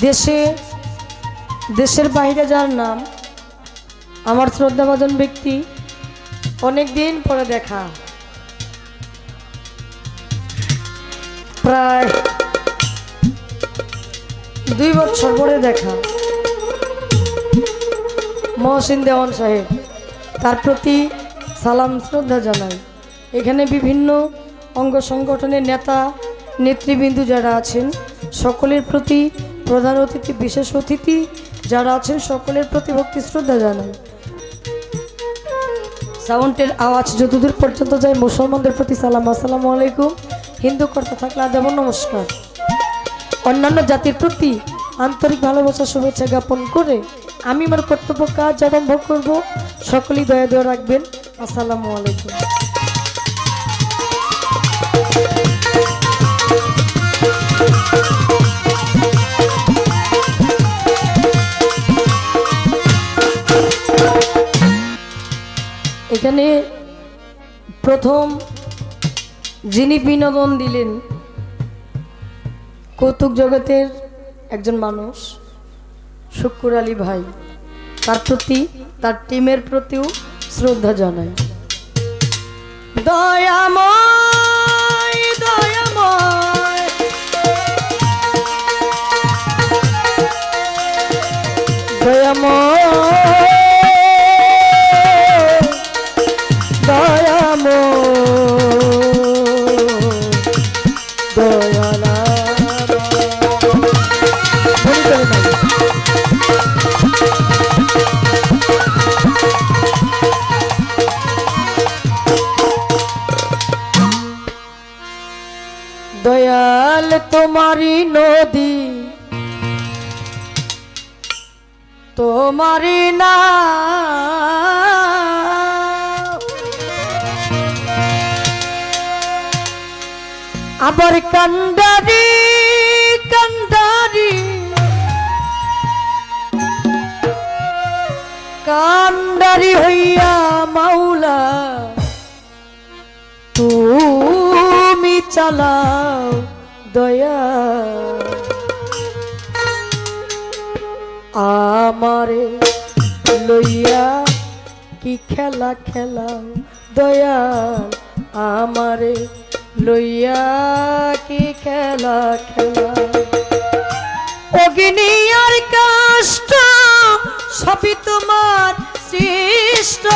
দেশে, দেশের বাইরে যার নাম, আমার শ্রদ্ধাভাজন ব্যক্তি, অনেক দিন পরে দেখা। প্রায় দুই বছর পরে দেখা। মহসিন দেওয়ান সাহেব, তার প্রতি সালাম, শ্রদ্ধা জানাই। এখানে বিভিন্ন অঙ্গ সংগঠনের নেতা, নেতৃবৃন্দু যারা আছেন, সকলের প্রতি প্রধান অতিথি, বিশেষ অতিথি যারা আছেন, সকলের প্রতি ভক্তি শ্রদ্ধা জানাই। সাউন্ডের আওয়াজ যতদূর পর্যন্ত যায়, মুসলমানদের প্রতি সালাম। আসসালামু আলাইকুম। হিন্দু কর্তা থাকলে আদাব নমস্কার। অন্যান্য জাতির প্রতি আন্তরিক ভালোবাসা, শুভেচ্ছা জ্ঞাপন করে আমি আমার কর্তব্য, কাজ আরম্ভ করব। সকলেই দয়া দয়া রাখবেন। আসসালামু আলাইকুম। এখানে প্রথম যিনি বিনোদন দিলেন, কৌতুক জগতের একজন মানুষ, শুক্কুর আলী ভাই, তার প্রতি, তার টিমের প্রতিও শ্রদ্ধা জানাই। দয়াময় দয়াময়। দয়াময়। দয়ালা। দয়াল তোমারি নদী তোমারি না আবার কান্ডারি কান্ডারি। কান্ডারি হইয়া মাওলা, তুমি চালাও দয়া। আমারে লইয়া কি খেলা খেলাও দয়াল আমারে লইয়া কি খেলা খেলা। অগ্নি আর কষ্ট, সবই তোমার সৃষ্ট।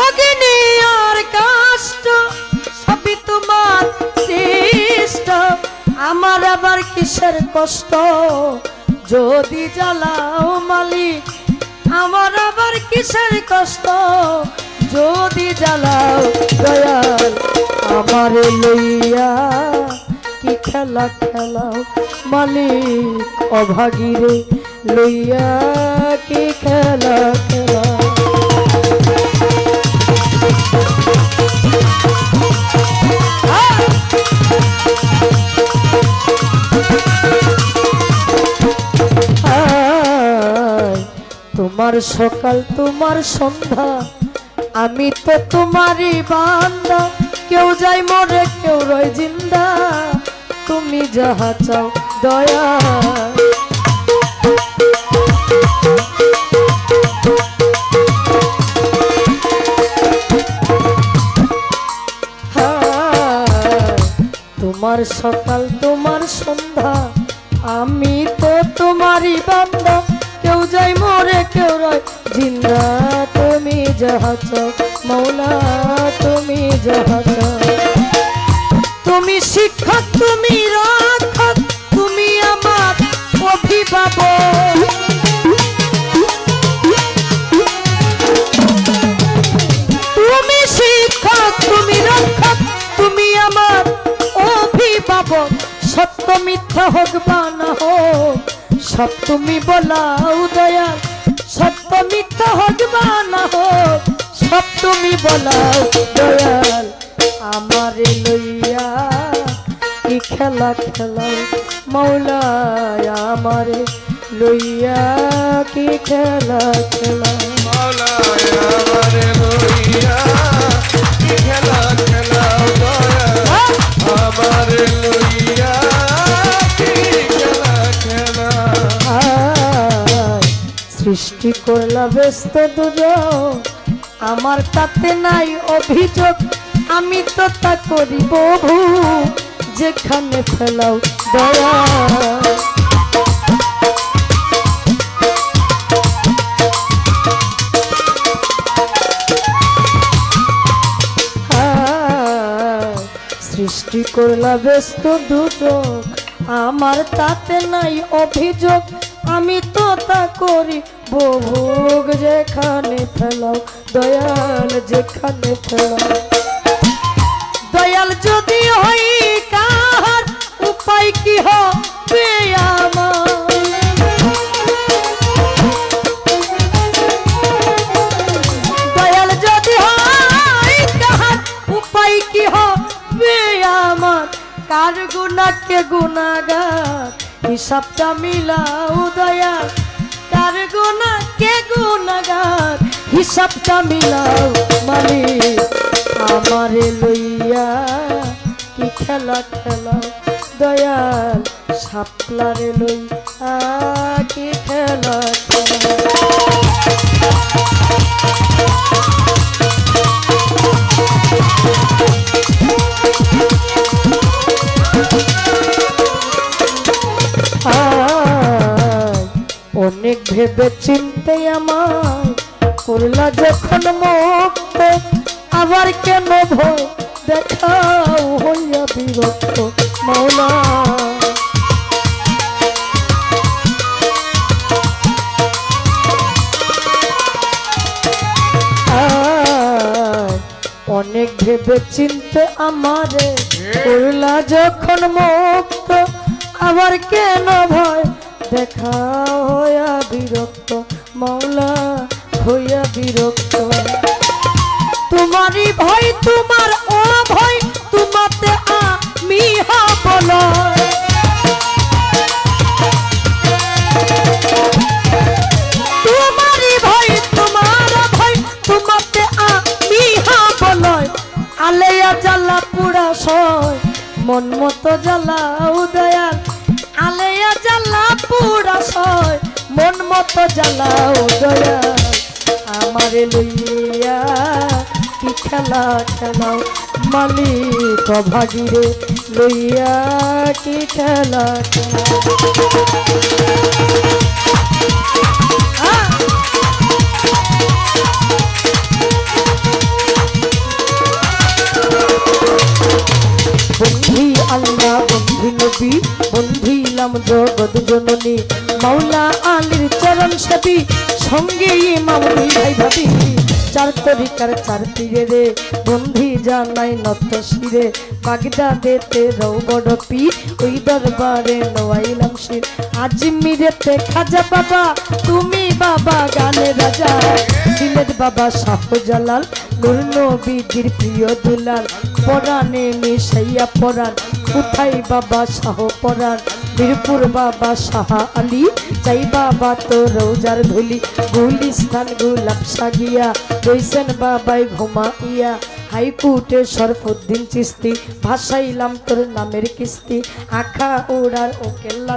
অগ্নি কষ্ট, সবই তোমার সৃষ্ট। আমার আবার কিসের কষ্ট? যদি জ্বালাও মালিক আমার আবার কিসের কষ্ট? যদি জ্বালাও দয়াল আমার লইয়া কি খেলা খেলাও? মালিক অভাগীরে, লইয়া কি খেলা খেলাও? সকাল তোমার সন্ধ্যা, আমি তো তোমারই বান্দা। কেউ যাই মরে, কেউ রয় জিন্দা। তুমি যাহা চাও, দয়া। তোমার সকাল তোমার খেলাও মৌলায় আমারে লইয়া কি খেলা খেলা? মৌলায় আমারে লইয়া কি খেলা খেলাও দয়া আমারে সৃষ্টি করলা ব্যস্ত দুজন আমার তাতে নাই অভিযোগ আমি তো তা করিব ভূ যেখানে ফেলাও দয়া। সৃষ্টি করলা ব্যস্ত দুযোগ আমার তাতে নাই অভিযোগ, আমি তো তা করি। ভোগ যেখানে ফেলাও, দয়াল যেখানে ফেলাও। দয়াল যদি হই কার উপায় কি হবে আমার? দয়াল যদি কাহার গুণাগার? হিসাবটা মিলাও দয়াল কার গুণাকে গুণাগার? হিসাবটা মিলাও মালিক আমারে লইয়া কি খেলা খেলাও দয়াল সাপলারে লইয়া কি খেলা অনেক ভেবে চিনতে আমার করলা যখন মুক্ত অনেক ভেবে চিনতে আমারে করলা যখন মুক্ত, আবার কেন ভয়? দেখা হইয়া বিরক্ত মৌলা হইয়া বিরক্ত। তোমারই ভয়, তোমার ও ভয় তোমাতে আমি হব মতো দয়া। আমারে লইয়া কি খেলা খেলাও? মালিক ভাগিরে লইয়া কি খেলা খেলাও? বন্ধিলাম জগৎ জননী। মাওলা আলীর চরণ সেবী সঙ্গে দুই ভাই ভাবি। চার তরিকার চার তীরে রে, বন্ধি জানাই নত শিরে বাগদা দেতে রৌ বড় পি ওই দরবারে নওয়াইলাম শির। আজমিরেতে খাজা বাবা, তুমি বাবা গানে রাজা। সিলেট বাবা শাহজালাল, নূর নবীজির প্রিয় দুলাল। পরাণে মিশাইয়া পরাণ, কোথায় বাবা শাহ পরাণ? বীরপুর বাবা শাহ আলী চাই বাবা তো রৌজার ধুলি গুলিস্তান গুলাব সাগিয়া রইছেন বাবাই ঘুমাইয়া। হাইকোর্টে সরফুদ্দিন চিস্তি ভাসাইলাম তোর নামের কিস্তি, আখা ওড়ার ও কেল্লা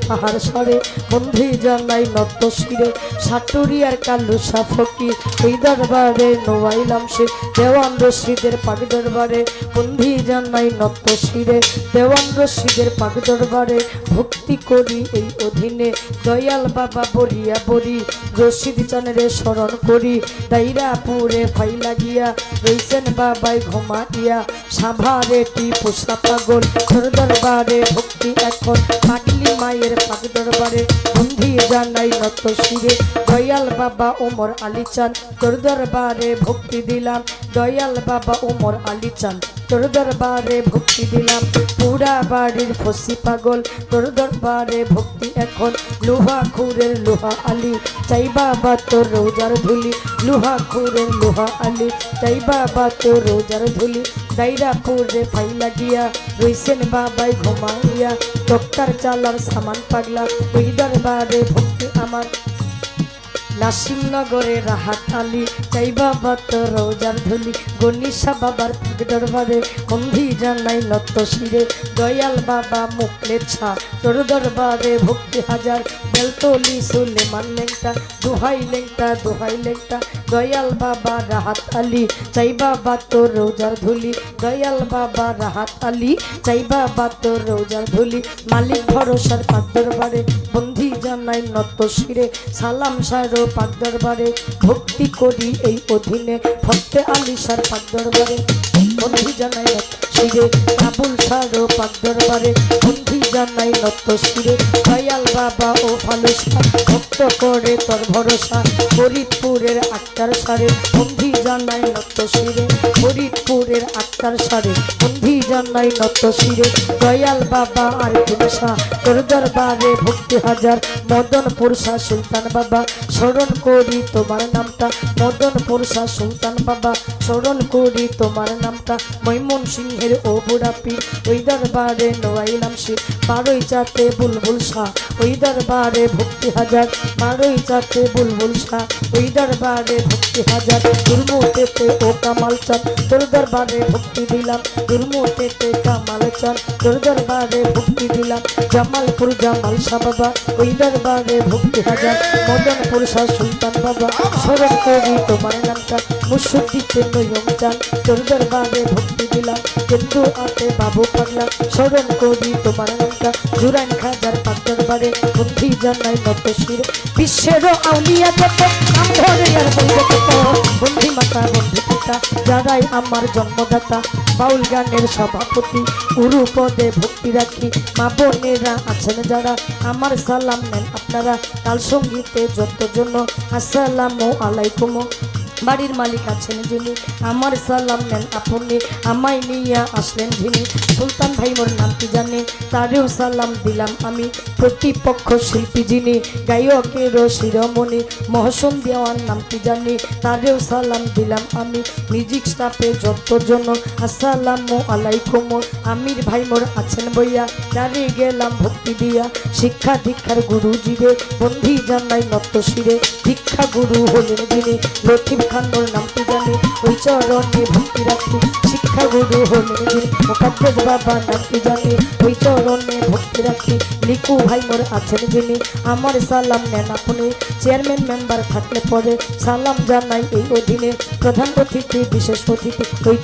পাহাড় সরে, বন্ধি জানাই নত শিরে সাটুরিয়ার কালু সাফকি, ওই দরবারে নোয়াইলাম সে দেওয়ান রশিদের পাক দরবারে, বন্ধি জানাই নত শিরে দেওয়ান রশিদের পাক দরবারে, ভক্তি করি এই অধীনে, দয়াল বাবা বলিয়া বলি, রশিদ চানের স্মরণ করি দাইরা পুরে ফাইলা গিয়া রইছেন বাবাই ঘুমাইয়া, সাভারে টি পোষা পাগল তোর দরবারে ভক্তি এখন পাগলি মায়ের পাক দরবারে বন্ধি জানাই নত শিরে। দয়াল বাবা ওমর আলী চান, তোর দরবারে ভক্তি দিলাম। দয়াল বাবা ওমর আলী চান, তোর দরবারে ভক্তি দিলাম। পুরা বাড়ির ফসি পাগল, তোর দরবারে ভক্তি এখন। লোহা খুরের লোহা আলী, চাই বাবা তোর রোজার ধুলি। লোহা খুরের লোহা আলী, চাই বাবা তোর রোজার ধুলি। দাইরা পুরে ফাই লাগিয়া রইছেন বাবাই ঘুমাইয়া। ডক্টর চালার সামান পাগলা ওই দরবারে ভক্তি আমার। নাসিমনগরে রাহাত আলী চাই বাবা তো রোজার ধুলি। গনিশা বাবার দরবারে বন্ধি জানাই নত শিরে। দয়াল বাবা মুখলে ছা, তোর দরবারে ভক্তি হাজার। বেলতলি সুলেমান লেংটা, দোহাই লেংটা দোহাই লেংটা। দয়াল বাবা রাহাত আলী, চাই বাবা তোর রোজার ধুলি। দয়াল বাবা রাহাত আলী, চাই বাবা তোর রোজার ধুলি। মালিক ভরসার পাক দরবারে, বন্ধি জানাই নত শিরে। সালাম সারো পাক দরবারে, ভক্তি করি এই অধীনে। ভক্তে আলিশার পাক দরবারে, বন্ধি জানাই নত শিরে। কাবুল সারো পাক দরবারে, বন্ধি জানাই নত শিরে। দয়াল বাবা ও ফালুসা, ভক্ত করে তোর ভরসা। ফরিদপুরের আক্তার সারে, বন্ধি জানাই নত শিরে। ফরিদপুরের আক্তার সারে, বন্ধি জানাই নত শিরে। দয়াল বাবা আর দিনসা তোর দরবারে ভক্তি হাজার। মদন পুরসা সুলতান বাবা, স্মরণ করি তোমার নামটা। মদন পুরসা সুলতান বাবা, স্মরণ করি তোমার নামটা। মৈমন সিংহের ও বুড়া পীর, ওই দরবারে নোয়াইলাম শির বারোই চাতে বুলবুল শাহ, ওই দরবারে ভক্তি হাজার। বারোই চাতে বুলবুল শাহ, ওই দরবারে ভক্তি হাজার। দুর্মুটেতে ও কামাল চাঁদ, তোর দরবারে ভক্তি দিলাম। দুর্মুটেতে কামাল চাঁদ, তোর দরবারে ভক্তি দিলাম। জামালপুর জামাল শাহ বাবা, ওই দরবারে ভক্তি হাজার। মদনপুর শাহ সুলতান বাবা, স্মরণ করি তোমার নামটা। মুসুদ্দিতে নয়ম চান তোর দরবারে ভক্তি দিলাম। কিন্তু আতে বাবু পাগলা, স্মরণ করি তোমার নামটা। জুরাইন খাজার পাক দরবারে বুদ্ধি জানাই নত বিশ্বের আউলিয়া যত নাম ধরে আর কত বন্ধি মাতা বন্ধু পিতা, যারাই আমার জন্মদাতা। বাউল গানের সভাপতি গুরু পদে ভক্তি রাখি। মা বোনেরা আছেন যারা, আমার সালাম নেন আপনারা। কাল সঙ্গীতে যত জন্য আসসালামু আলাইকুম। বাড়ির মালিক আছেন যিনি। আমার সালাম নেন আপনি, আমায় নিয়ে আসলেন যিনি। সুলতান ভাই, মোর নাম কি জানে? তারেও সালাম দিলাম আমি। প্রতিপক্ষ শিল্পী যিনি, গায়কের শিরোমণি। মহসুম দেওয়ার নাম কি জানি? তারেও সালাম দিলাম আমি। মিউজিক স্টাফে যতজন, আসসালামু আলাইকুম। আমির ভাই, মোর আছেন বইয়া। দাঁড়িয়ে গেলাম ভক্তি দিয়া। শিক্ষা দীক্ষার গুরুজি রে বন্ধি জানাই নত শিরে। দীক্ষা গুরু হলেন যিনি। লতিফ খান্নর নামটি জানি? ওই চরণে ভক্তি রাখি। শিক্ষা গুরু হলেন মোকাদ্দেস বাবা নামটি জানি? ওই চরণে ভক্তি রাখি। লিকু ভাই মোর আছেন যিনি। আমার সালাম নেন আপনি। চেয়ারম্যান, মেম্বার থাকলে পরে সালাম জানাই এই অধীনে। প্রধান অতিথি, বিশেষ অতিথি, ওই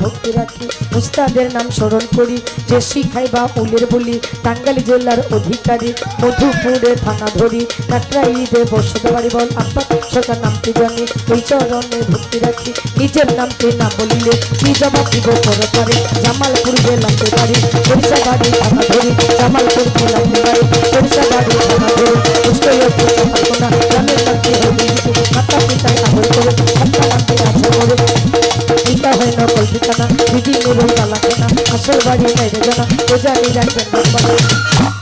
ভক্তি রাখি। উস্তাদের নাম স্মরণ করি। যে শিখাইবা উলের বলি, টাঙ্গাইল জেলার অধিকারী। মধুপুরে থানা ধরি। কাটরাইদে বসতে পারি বল, আব্বা সরকার নামটি জানি। ওই ভক্তি রাখি। নিজের নামটি না বলিলে কি জবাব দিব করে পারে? জামালপুর জেলাতে থানা ধরি। জামালপুর আসল বাড়ি বাইরে জানা ও জানি রাখবেন